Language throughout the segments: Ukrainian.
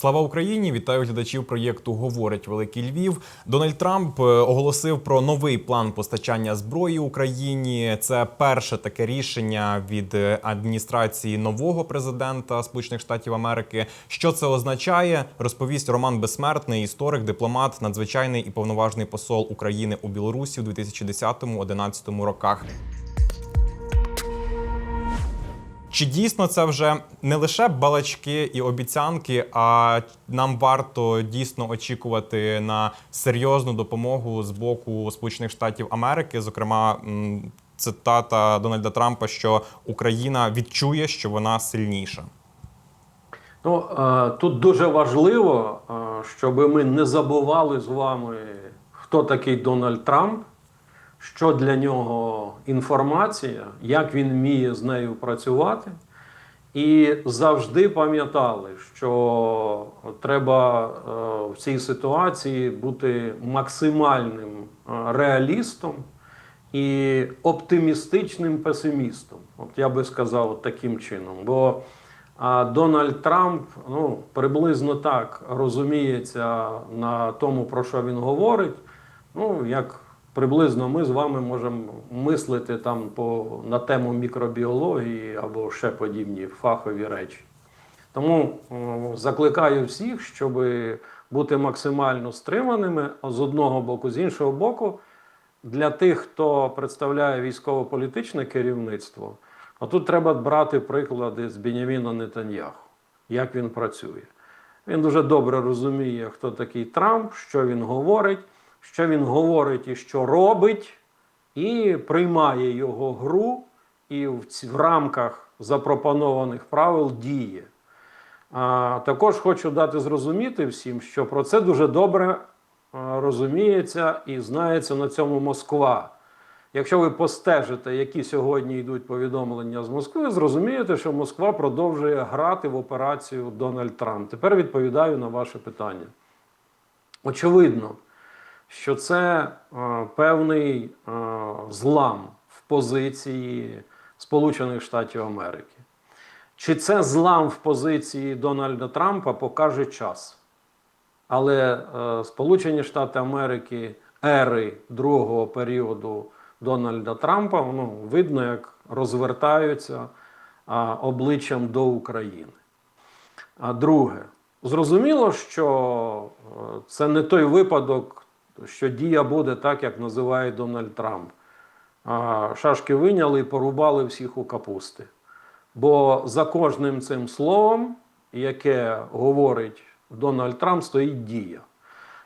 Слава Україні! Вітаю глядачів проєкту Говорить Великий Львів. Дональд Трамп е, оголосив про новий план постачання зброї Україні. Це перше таке рішення від е, адміністрації нового президента Сполучених Штатів Америки. Що це означає? Розповість Роман Безсмертний, історик, дипломат, надзвичайний і повноважний посол України у Білорусі у 2010-2011 роках. Чи дійсно це вже не лише балачки і обіцянки, а нам варто дійсно очікувати на серйозну допомогу з боку Сполучених Штатів Америки? Зокрема, цитата Дональда Трампа, що Україна відчує, що вона сильніша. Ну, е, тут дуже важливо, е, щоб ми не забували з вами, хто такий Дональд Трамп, що для нього інформація, як він вміє з нею працювати. І завжди пам'ятали, що треба е, в цій ситуації бути максимальним е, реалістом і оптимістичним песимістом. От я би сказав таким чином. Бо Дональд Трамп ну, приблизно так розуміється на тому, про що він говорить. Ну, як приблизно ми з вами можемо мислити там по, на тему мікробіології або ще подібні фахові речі. Тому о, закликаю всіх, щоб бути максимально стриманими з одного боку, з іншого боку, для тих, хто представляє військово-політичне керівництво, а тут треба брати приклади з Беняміна Нетаньяху, як він працює. Він дуже добре розуміє, хто такий Трамп, що він говорить, що він говорить і що робить, і приймає його гру, і в, в рамках запропонованих правил діє. А, також хочу дати зрозуміти всім, що про це дуже добре розуміється і знається на цьому Москва. Якщо ви постежите, які сьогодні йдуть повідомлення з Москви, зрозумієте, що Москва продовжує грати в операцію Дональд Трамп. Тепер відповідаю на ваше питання. Очевидно, що це е, певний е, злам в позиції Сполучених Штатів Америки. Чи це злам в позиції Дональда Трампа, покаже час. Але е, Сполучені Штати Америки ери другого періоду Дональда Трампа, ну, видно, як розвертаються а, обличчям до України. А друге, зрозуміло, що е, це не той випадок, що дія буде так, як називає Дональд Трамп. Шашки виняли і порубали всіх у капусти. Бо за кожним цим словом, яке говорить Дональд Трамп, стоїть дія.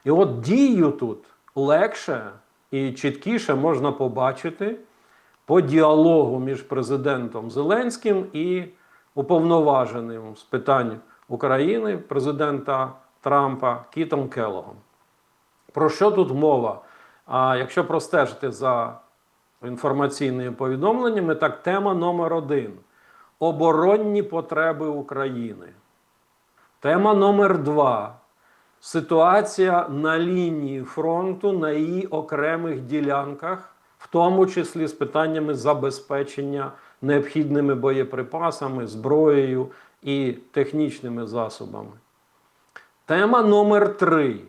І от дію тут легше і чіткіше можна побачити по діалогу між президентом Зеленським і уповноваженим з питань України президента Трампа Кітом Келлогом. Про що тут мова? А якщо простежити за інформаційними повідомленнями, так тема номер один оборонні потреби України. Тема номер два ситуація на лінії фронту на її окремих ділянках, в тому числі з питаннями забезпечення необхідними боєприпасами, зброєю і технічними засобами. Тема номер три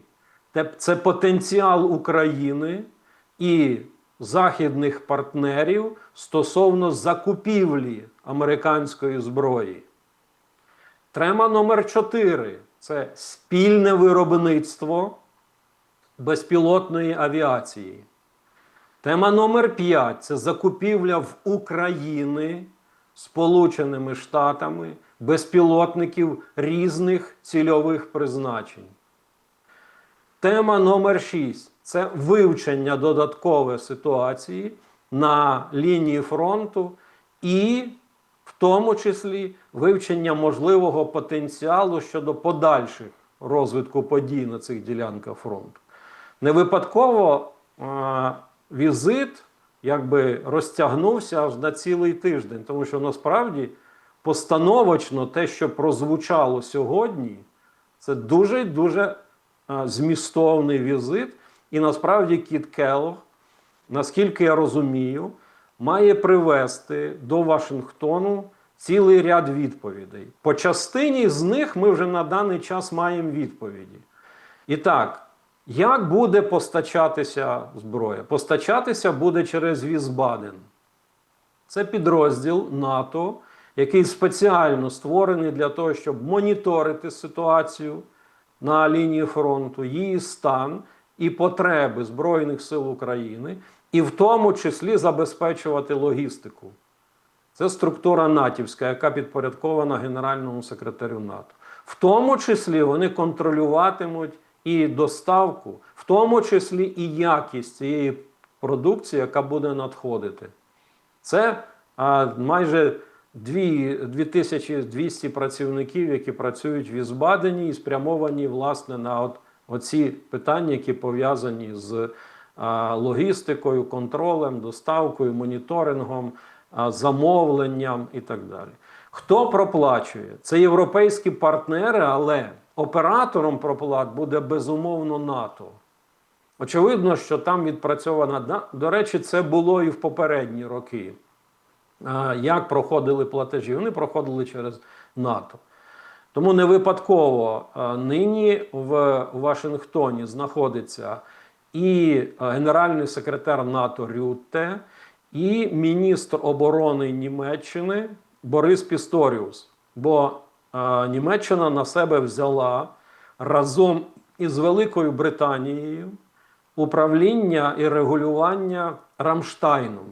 це потенціал України і західних партнерів стосовно закупівлі американської зброї. Тема номер 4 це спільне виробництво безпілотної авіації. Тема номер 5 це закупівля в України Сполученими Штатами безпілотників різних цільових призначень. Тема номер 6 це вивчення додаткової ситуації на лінії фронту і в тому числі вивчення можливого потенціалу щодо подальших розвитку подій на цих ділянках фронту. Не випадково е, візит якби розтягнувся аж на цілий тиждень, тому що насправді постановочно те, що прозвучало сьогодні, це дуже дуже змістовний візит. І насправді Кіт Келлог, наскільки я розумію, має привести до Вашингтону цілий ряд відповідей. По частині з них ми вже на даний час маємо відповіді. І так, як буде постачатися зброя? Постачатися буде через Візбаден. Це підрозділ НАТО, який спеціально створений для того, щоб моніторити ситуацію на лінії фронту, її стан і потреби Збройних сил України, і в тому числі забезпечувати логістику. Це структура натівська, яка підпорядкована Генеральному секретарю НАТО. В тому числі вони контролюватимуть і доставку, в тому числі і якість цієї продукції, яка буде надходити. Це а, майже 2200 працівників, які працюють в Ізбадені і спрямовані власне на от, оці питання, які пов'язані з а, логістикою, контролем, доставкою, моніторингом, а, замовленням і так далі. Хто проплачує? Це європейські партнери, але оператором проплат буде безумовно НАТО. Очевидно, що там відпрацьована. До речі, це було і в попередні роки. Як проходили платежі? Вони проходили через НАТО. Тому не випадково нині в Вашингтоні знаходиться і генеральний секретар НАТО Рютте, і міністр оборони Німеччини Борис Пісторіус. Бо а, Німеччина на себе взяла разом із Великою Британією управління і регулювання Рамштайном.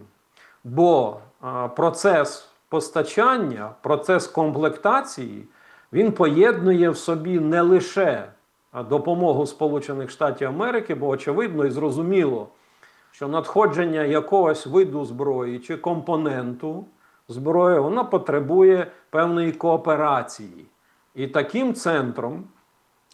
Бо процес постачання, процес комплектації, він поєднує в собі не лише допомогу Сполучених Штатів Америки, бо очевидно і зрозуміло, що надходження якогось виду зброї чи компоненту зброї, вона потребує певної кооперації. І таким центром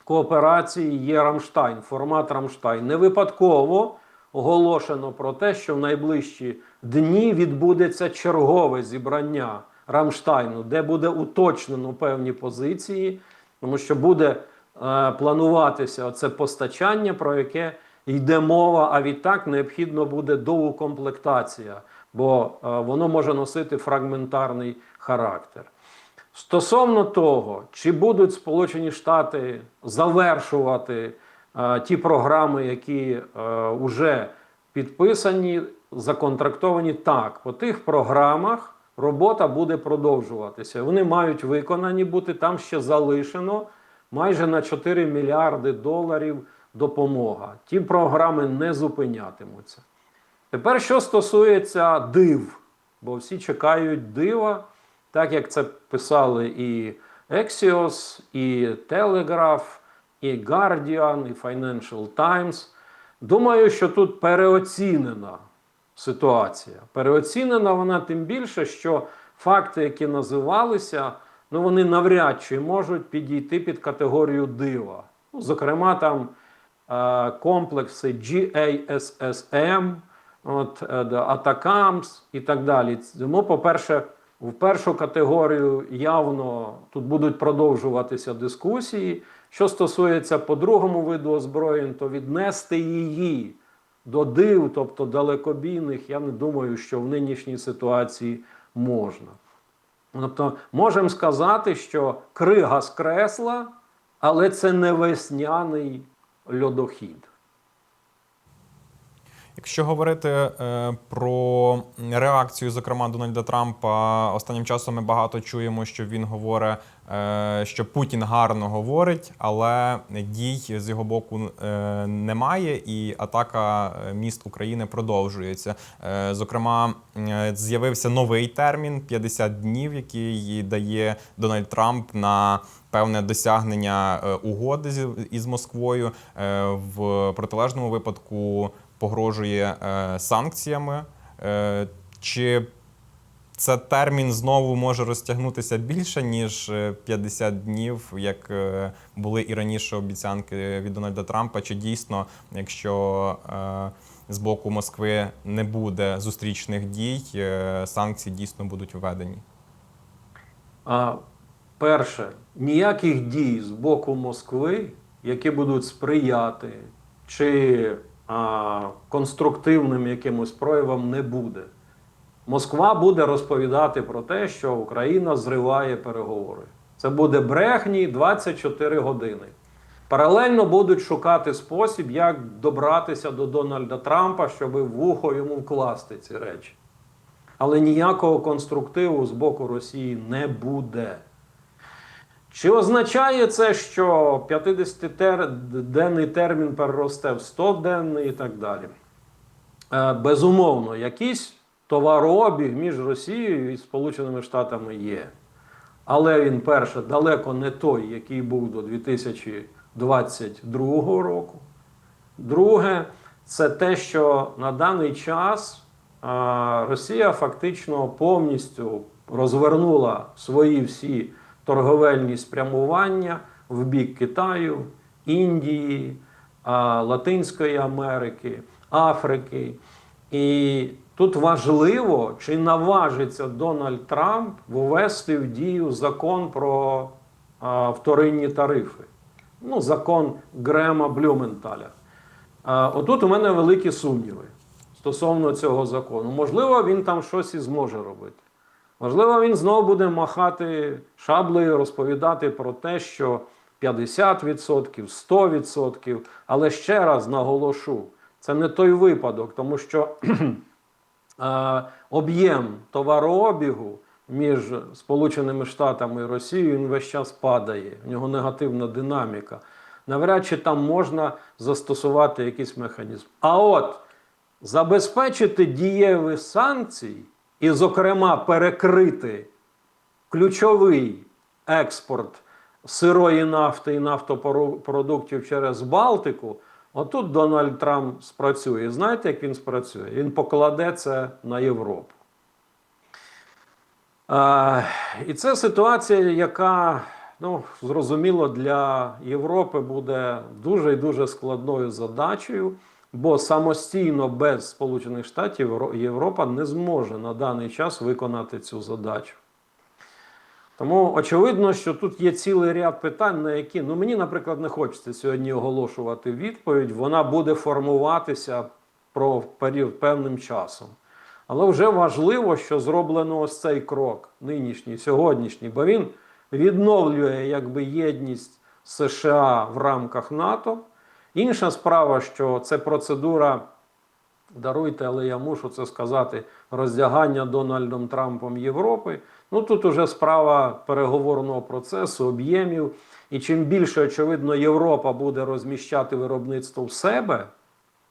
кооперації є Рамштайн, формат Рамштайн. Не випадково оголошено про те, що в найближчі дні відбудеться чергове зібрання Рамштайну, де буде уточнено певні позиції, тому що буде е, плануватися це постачання, про яке йде мова, а відтак необхідно буде доукомплектація, бо е, воно може носити фрагментарний характер. Стосовно того, чи будуть Сполучені Штати завершувати ті програми, які е, вже підписані, законтрактовані, так, по тих програмах робота буде продовжуватися. Вони мають виконані бути, там ще залишено майже на 4 мільярди доларів допомога. Ті програми не зупинятимуться. Тепер, що стосується див, бо всі чекають дива, так як це писали і Axios, і Telegraph, і Guardian, і Financial Times. Думаю, що тут переоцінена ситуація. Переоцінена вона тим більше, що факти, які називалися, ну вони навряд чи можуть підійти під категорію дива. Ну, зокрема, там е, комплекси GASSM, от, е, Atacams і так далі. Тому, по-перше, в першу категорію явно тут будуть продовжуватися дискусії. Що стосується по другому виду озброєнь, то віднести її до див, тобто далекобійних, я не думаю, що в нинішній ситуації можна. Тобто, можемо сказати, що крига скресла, але це не весняний льодохід. Якщо говорити е, про реакцію, зокрема Дональда Трампа, останнім часом ми багато чуємо, що він говорить, е, що Путін гарно говорить, але дій з його боку е, немає, і атака е, міст України продовжується. Е, зокрема, е, з'явився новий термін 50 днів, який дає Дональд Трамп на певне досягнення е, угоди з- із Москвою Е, в протилежному випадку погрожує е, санкціями. Е, чи це термін знову може розтягнутися більше, ніж е, 50 днів, як е, були і раніше обіцянки від Дональда Трампа? Чи дійсно, якщо е, з боку Москви не буде зустрічних дій, е, санкції дійсно будуть введені? А, перше, ніяких дій з боку Москви, які будуть сприяти чи конструктивним якимось проявам, не буде. Москва буде розповідати про те, що Україна зриває переговори. Це буде брехні 24 години. Паралельно будуть шукати спосіб, як добратися до Дональда Трампа, щоб вухо йому вкласти ці речі. Але ніякого конструктиву з боку Росії не буде. Чи означає це, що 50-денний термін переросте в 100-денний і так далі? Е, Безумовно, якийсь товарообіг між Росією і Сполученими Штатами є. Але він, перше, далеко не той, який був до 2022 року. Друге, це те, що на даний час Росія фактично повністю розвернула свої всі торговельні спрямування в бік Китаю, Індії, Латинської Америки, Африки. І тут важливо, чи наважиться Дональд Трамп ввести в дію закон про вторинні тарифи. Ну, закон Грема Блюменталя. Отут у мене великі сумніви стосовно цього закону. Можливо, він там щось і зможе робити. Можливо, він знову буде махати шаблею, розповідати про те, що 50%, 100%. Але ще раз наголошу, це не той випадок, тому що е, об'єм товарообігу між Сполученими Штатами і Росією він весь час падає. В нього негативна динаміка. Навряд чи там можна застосувати якийсь механізм. А от забезпечити дієві санкції і, зокрема, перекрити ключовий експорт сирої нафти і нафтопродуктів через Балтику, отут Дональд Трамп спрацює. Знаєте, як він спрацює? Він покладе це на Європу. Е, і це ситуація, яка, ну, зрозуміло, для Європи буде дуже і дуже складною задачею, бо самостійно без Сполучених Штатів Європа не зможе на даний час виконати цю задачу. Тому очевидно, що тут є цілий ряд питань, на які ну мені, наприклад, не хочеться сьогодні оголошувати відповідь. Вона буде формуватися про період певним часом. Але вже важливо, що зроблено ось цей крок, нинішній, сьогоднішній, бо він відновлює якби єдність США в рамках НАТО. Інша справа, що це процедура, даруйте, але я мушу це сказати, роздягання Дональдом Трампом Європи. Ну тут уже справа переговорного процесу, об'ємів. І чим більше, очевидно, Європа буде розміщати виробництво в себе,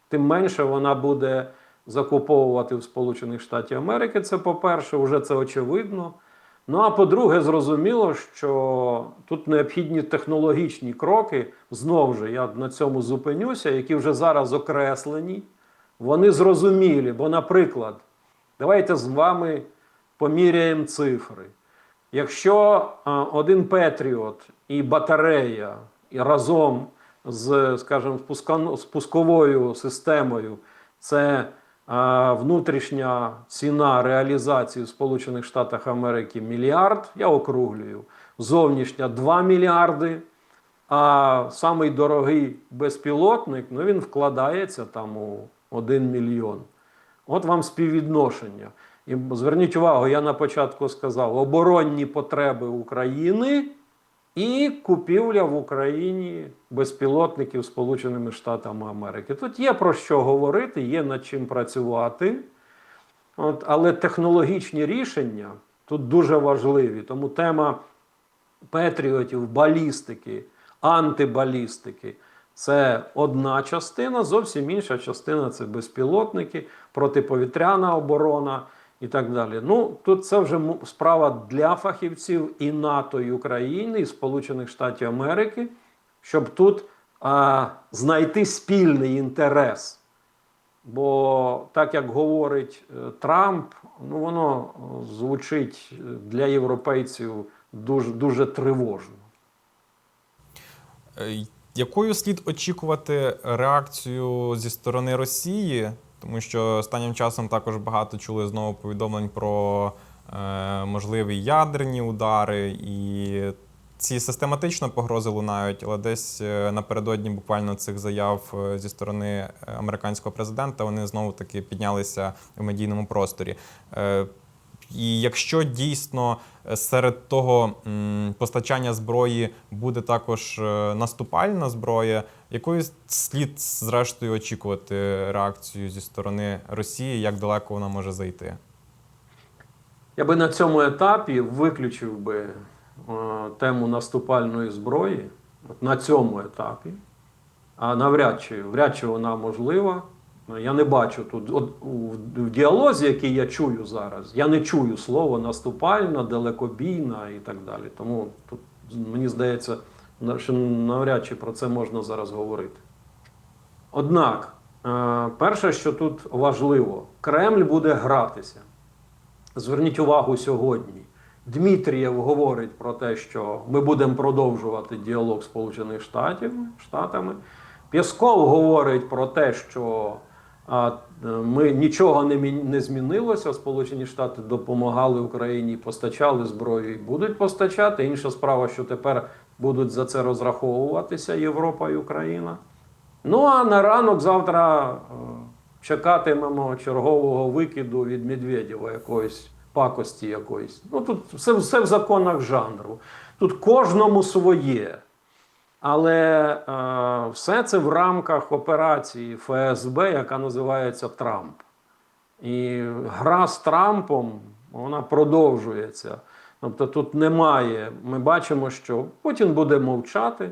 тим менше вона буде закуповувати в Сполучених Штатів Америки. Це по-перше, вже це очевидно. Ну а по-друге, зрозуміло, що тут необхідні технологічні кроки. Знову ж я на цьому зупинюся, які вже зараз окреслені. Вони зрозумілі. Бо, наприклад, давайте з вами поміряємо цифри. Якщо один Петріот і батарея і разом з, скажімо, спусковою системою це внутрішня ціна реалізації в Сполучених Штатах Америки мільярд, я округлюю, зовнішня 2 мільярди. А самий дорогий безпілотник, ну він вкладається там у 1 мільйон. От вам співвідношення. І зверніть увагу, я на початку сказав: оборонні потреби України і купівля в Україні безпілотників Сполученими Штатами Америки. Тут є про що говорити, є над чим працювати. От, але технологічні рішення тут дуже важливі. Тому тема патріотів, балістики, антибалістики це одна частина, зовсім інша частина це безпілотники, протиповітряна оборона і так далі. Ну, тут це вже справа для фахівців і НАТО, і України, і Сполучених Штатів Америки, щоб тут а, знайти спільний інтерес. Бо так як говорить е, Трамп, ну воно е, звучить е, для європейців дуже, дуже тривожно. Якою слід очікувати реакцію зі сторони Росії? Тому що останнім часом також багато чули знову повідомлень про е, можливі ядерні удари, і ці систематично погрози лунають, але десь е, напередодні буквально цих заяв е, зі сторони американського президента вони знову таки піднялися в медійному просторі. Е, І якщо дійсно е, серед того постачання зброї буде також е, наступальна зброя, якою слід зрештою очікувати реакцію зі сторони Росії, як далеко вона може зайти? Я би на цьому етапі виключив би е, тему наступальної зброї. От на цьому етапі. А навряд чи, вряд чи вона можлива. Я не бачу тут. От, в діалозі, який я чую зараз, я не чую слово наступальна, далекобійна і так далі. Тому тут, мені здається, що навряд чи про це можна зараз говорити. Однак, е, перше, що тут важливо, Кремль буде гратися. Зверніть увагу сьогодні. Дмитрієв говорить про те, що ми будемо продовжувати діалог Сполучених Штатів, Штатами. Пєсков говорить про те, що ми нічого не, не змінилося. Сполучені Штати допомагали Україні, постачали зброю і будуть постачати. Інша справа, що тепер будуть за це розраховуватися Європа і Україна. Ну а на ранок завтра е, чекатимемо чергового викиду від Медведєва якоїсь пакості якоїсь. Ну тут все, все в законах жанру. Тут кожному своє. Але е, все це в рамках операції ФСБ, яка називається Трамп. І гра з Трампом вона продовжується. Тобто тут немає. Ми бачимо, що Путін буде мовчати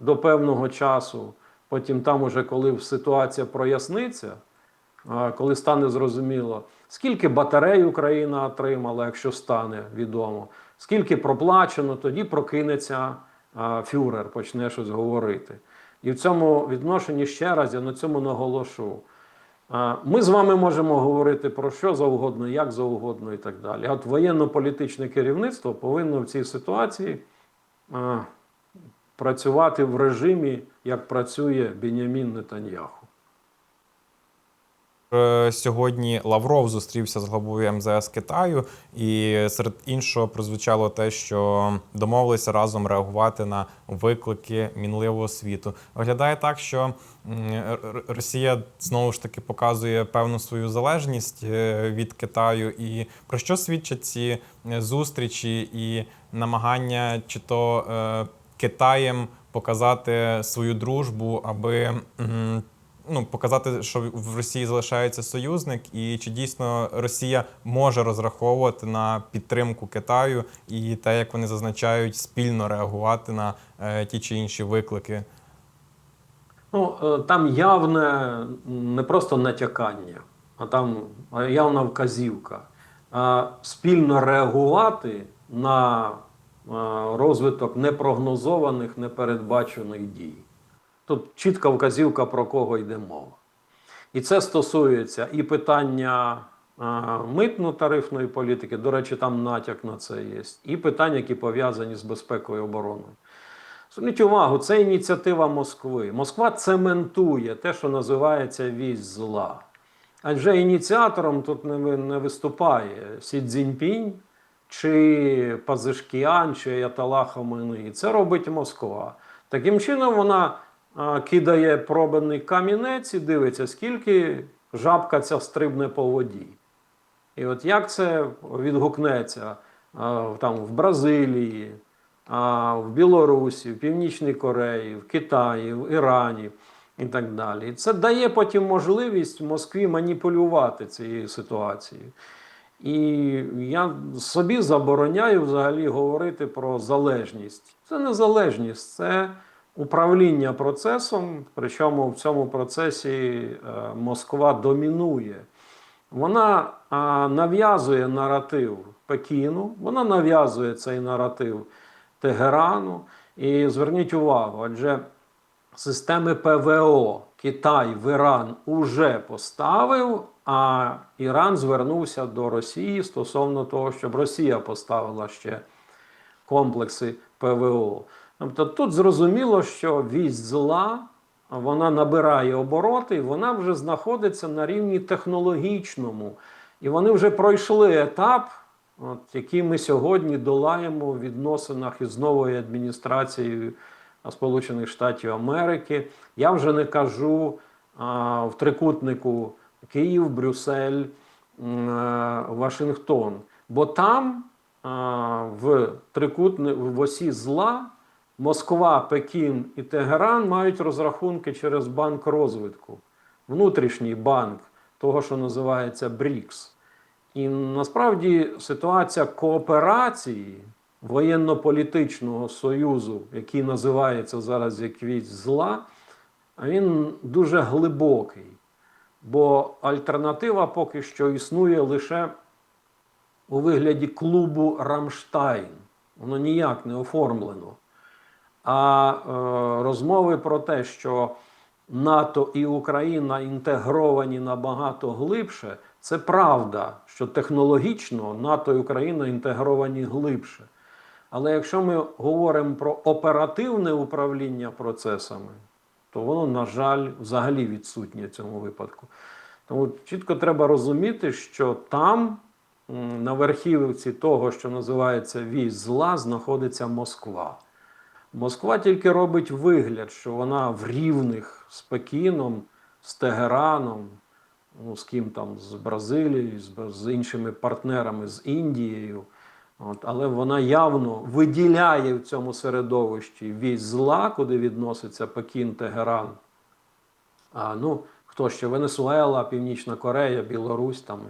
до певного часу. Потім, там, уже коли ситуація проясниться, коли стане зрозуміло, скільки батарей Україна отримала, якщо стане відомо, скільки проплачено, тоді прокинеться фюрер, почне щось говорити. І в цьому відношенні ще раз я на цьому наголошу. Ми з вами можемо говорити про що завгодно, як завгодно і так далі. От воєнно-політичне керівництво повинно в цій ситуації працювати в режимі, як працює Бенямін Нетаньяху. Е, Сьогодні Лавров зустрівся з главою МЗС Китаю, і серед іншого прозвучало те, що домовилися разом реагувати на виклики мінливого світу. Виглядає так, що Росія знову ж таки показує певну свою залежність е, від Китаю. І про що свідчать ці е, зустрічі і намагання, чи то Китаєм показати свою дружбу, аби. Ну, показати, що в Росії залишається союзник, і чи дійсно Росія може розраховувати на підтримку Китаю і те, як вони зазначають, спільно реагувати на е, ті чи інші виклики. Ну, е, там явне не просто натякання, а там е, явна вказівка. Спільно реагувати на розвиток непрогнозованих, непередбачених дій. Тут чітка вказівка, про кого йде мова. І це стосується і питання е, митно-тарифної політики, до речі, там натяк на це є, і питань, які пов'язані з безпекою обороною. Зверніть увагу, це ініціатива Москви. Москва цементує те, що називається вісь зла. Адже ініціатором тут не, не виступає Сі Цзіньпінь, чи Пазишкіан, чи Аятолла Хоменei. Це робить Москва. Таким чином вона кидає пробаний камінець і дивиться, скільки жабка ця стрибне по воді. І от як це відгукнеться там в Бразилії, в Білорусі, в Північній Кореї, в Китаї, в Ірані і так далі. Це дає потім можливість Москві маніпулювати цією ситуацією. І я собі забороняю взагалі говорити про залежність. Це не залежність, це управління процесом. Причому в цьому процесі е, Москва домінує. Вона нав'язує наратив Пекіну, вона нав'язує цей наратив Тегерану. І зверніть увагу, адже системи ПВО Китай в Іран уже поставив, а Іран звернувся до Росії стосовно того, щоб Росія поставила ще комплекси ПВО. Тобто тут зрозуміло, що вість зла вона набирає обороти, і вона вже знаходиться на рівні технологічному. І вони вже пройшли етап от, які ми сьогодні долаємо в відносинах із новою адміністрацією Сполучених Штатів Америки. Я вже не кажу а, в трикутнику Київ, Брюссель, м, е, Вашингтон. Бо там а, в трикутни в осі зла Москва, Пекін і Тегеран мають розрахунки через банк розвитку, внутрішній банк того, що називається БРІКС. І насправді ситуація кооперації воєнно-політичного союзу, який називається зараз якийсь зла, він дуже глибокий. Бо альтернатива поки що існує лише у вигляді клубу Рамштайн. Воно ніяк не оформлено. А е, розмови про те, що НАТО і Україна інтегровані набагато глибше, це правда, що технологічно НАТО і Україна інтегровані глибше. Але якщо ми говоримо про оперативне управління процесами, то воно, на жаль, взагалі відсутнє в цьому випадку. Тому чітко треба розуміти, що там, на верхівці того, що називається вісь зла, знаходиться Москва. Москва тільки робить вигляд, що вона в рівних з Пекіном, з Тегераном, ну, з ким там, з Бразилією, з, з іншими партнерами, з Індією. От, але вона явно виділяє в цьому середовищі вісь зла, куди відноситься Пекін, Тегеран. А, ну, хто ще? Венесуела, Північна Корея, Білорусь, там,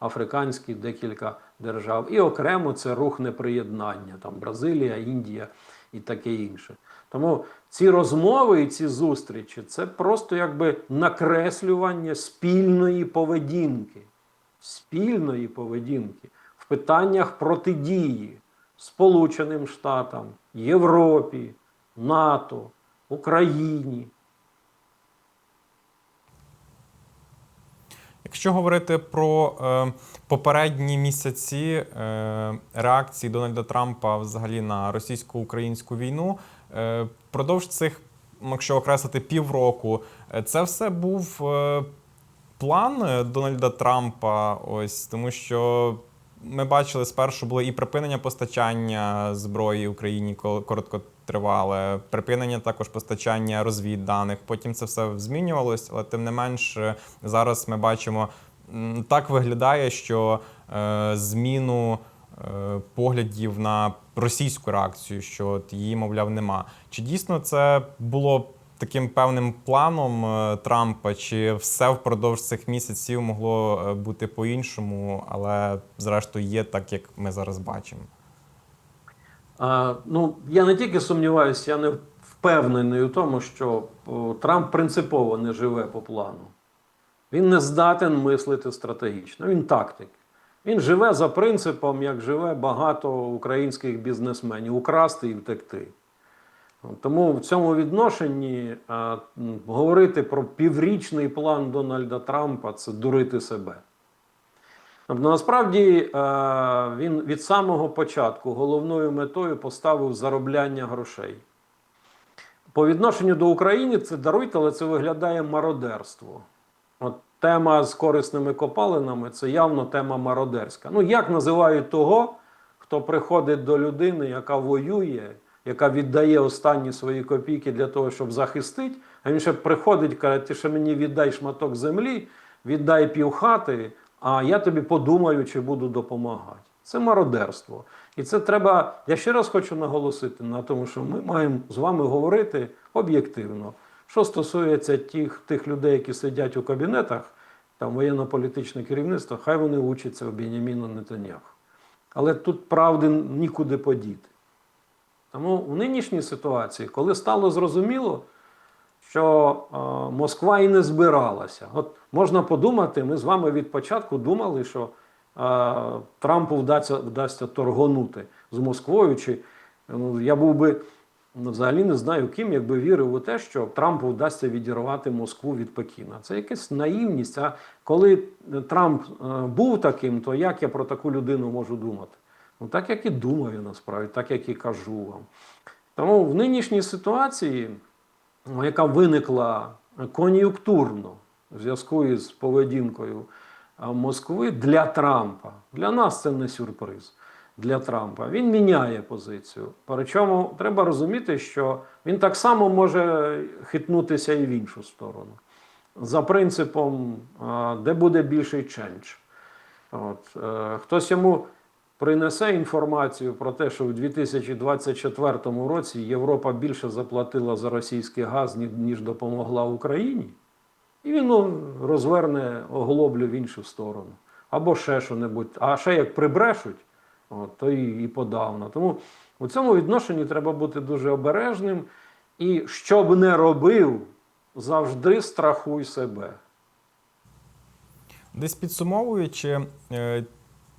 африканські декілька держав. І окремо це рух неприєднання, там Бразилія, Індія і таке інше. Тому ці розмови і ці зустрічі це просто якби накреслювання спільної поведінки, спільної поведінки в питаннях протидії Сполученим Штатам, Європі, НАТО, Україні. Якщо говорити про е, попередні місяці е, реакції Дональда Трампа взагалі на російсько-українську війну, е, впродовж цих, якщо окреслити півроку, е, це все був е, план е, Дональда Трампа. Ось тому, що ми бачили спершу було і припинення постачання зброї Україні ко- короткотривале, припинення також постачання розвідданих. Потім це все змінювалось, але тим не менш е, зараз ми бачимо, так виглядає, що е, зміну е, поглядів на російську реакцію, що її, мовляв, нема. Чи дійсно це було таким певним планом е, Трампа, чи все впродовж цих місяців могло е, бути по-іншому, але зрештою є так, як ми зараз бачимо? А, ну, я не тільки сумніваюся, я не впевнений у тому, що Трамп принципово не живе по плану. Він не здатен мислити стратегічно, він тактик. Він живе за принципом, як живе багато українських бізнесменів украсти і втекти. Тому в цьому відношенні а, говорити про піврічний план Дональда Трампа це дурити себе. Тобто, насправді е, він від самого початку головною метою поставив заробляння грошей. По відношенню до України це даруйте, але це виглядає мародерство. От тема з корисними копалинами це явно тема мародерська. Ну, як називають того, хто приходить до людини, яка воює, яка віддає останні свої копійки для того, щоб захистити, а він ще приходить каже, ти ще мені віддай шматок землі, віддай півхати, а я тобі подумаю, чи буду допомагати. Це мародерство. І це треба, я ще раз хочу наголосити на тому, що ми маємо з вами говорити об'єктивно. Що стосується тих, тих людей, які сидять у кабінетах, там воєнно-політичне керівництво, хай вони учаться у Беняміна Нетаньяху. Але тут правди нікуди подіти. Тому в нинішній ситуації, коли стало зрозуміло, що е, Москва і не збиралася. От можна подумати, ми з вами від початку думали, що е, Трампу вдасться, вдасться торгонути з Москвою. Чи, ну, я був би ну, взагалі не знаю ким, якби вірив у те, що Трампу вдасться відірвати Москву від Пекіна. Це якась наївність. А коли Трамп е, був таким, то як я про таку людину можу думати? Ну, так як і думаю насправді, так як і кажу вам. Тому в нинішній ситуації, яка виникла кон'юнктурно в зв'язку із поведінкою Москви для Трампа. Для нас це не сюрприз. Для Трампа він міняє позицію. Причому треба розуміти, що він так само може хитнутися і в іншу сторону. За принципом, де буде більший чендж. От, е, хтось йому принесе інформацію про те, що в 2024 році Європа більше заплатила за російський газ, ніж допомогла Україні, і він ну, розверне оглоблю в іншу сторону. Або ще що-небудь. А ще як прибрешуть, от, то і, і подавно. Тому у цьому відношенні треба бути дуже обережним. І що б не робив, завжди страхуй себе. Десь підсумовуючи, е,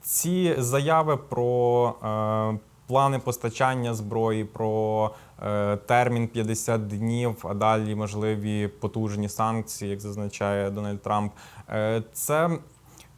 ці заяви про е, плани постачання зброї, про е, термін 50 днів, а далі можливі потужні санкції, як зазначає Дональд Трамп, е, це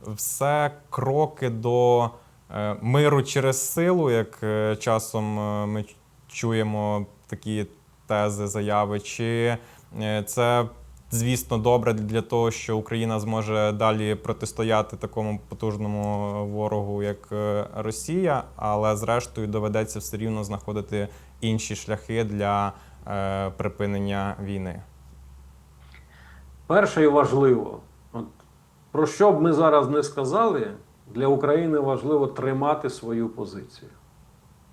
все кроки до е, миру через силу, як е, часом е, ми чуємо такі тези, заяви, чи е, це звісно, добре для того, що Україна зможе далі протистояти такому потужному ворогу, як е, Росія, але зрештою доведеться все рівно знаходити інші шляхи для е, припинення війни. Перше і важливо, от, про що б ми зараз не сказали, для України важливо тримати свою позицію.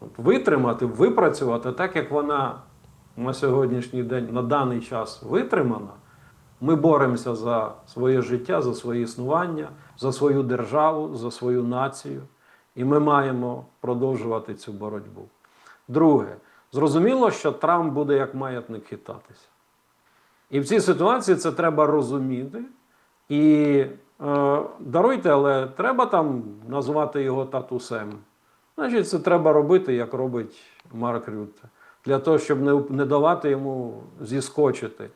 От, витримати, випрацювати так, як вона на сьогоднішній день, на даний час витримана. Ми боремося за своє життя, за своє існування, за свою державу, за свою націю. І ми маємо продовжувати цю боротьбу. Друге, зрозуміло, що Трамп буде як маятник хитатися. І в цій ситуації це треба розуміти. І е, даруйте, але треба там назвати його татусем. Значить, це треба робити, як робить Марк Рютте, для того, щоб не, не давати йому зіскочити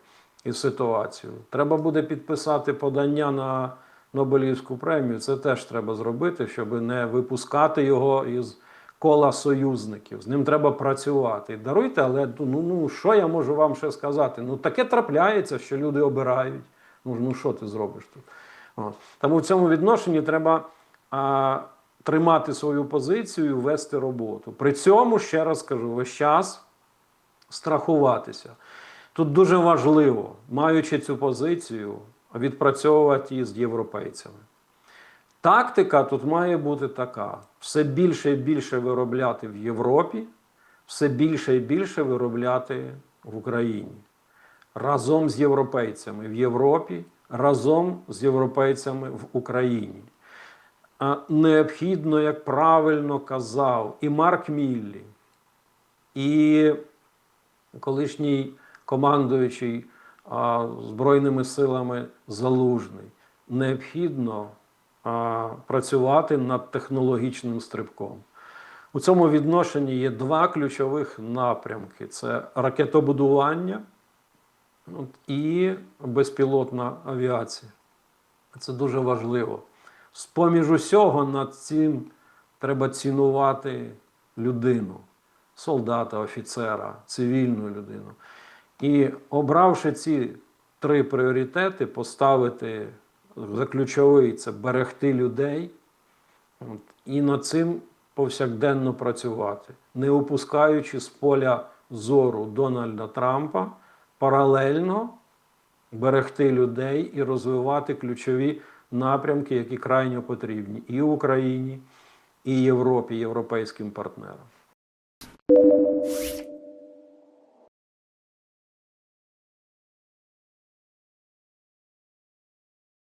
із ситуацію. Треба буде підписати подання на Нобелівську премію. Це теж треба зробити, щоб не випускати його із кола союзників. З ним треба працювати. Даруйте, але ну, ну що я можу вам ще сказати? Ну таке трапляється, що люди обирають. Ну, ну що ти зробиш тут? От. Тому в цьому відношенні треба а, тримати свою позицію, вести роботу. При цьому, ще раз кажу, весь час страхуватися. Тут дуже важливо, маючи цю позицію, відпрацьовувати її з європейцями. Тактика тут має бути така: все більше і більше виробляти в Європі, все більше і більше виробляти в Україні. Разом з європейцями в Європі, разом з європейцями в Україні. Необхідно, як правильно казав, і Марк Міллі, і колишній командуючий Збройними силами Залужний. Необхідно працювати над технологічним стрибком. У цьому відношенні є два ключових напрямки: це ракетобудування і безпілотна авіація. Це дуже важливо. З-поміж усього над цим треба цінувати людину, солдата, офіцера, цивільну людину. І обравши ці три пріоритети, поставити за ключовий це берегти людей, от, і над цим повсякденно працювати, не опускаючи з поля зору Дональда Трампа, паралельно берегти людей і розвивати ключові напрямки, які крайньо потрібні і Україні, і Європі, європейським партнерам.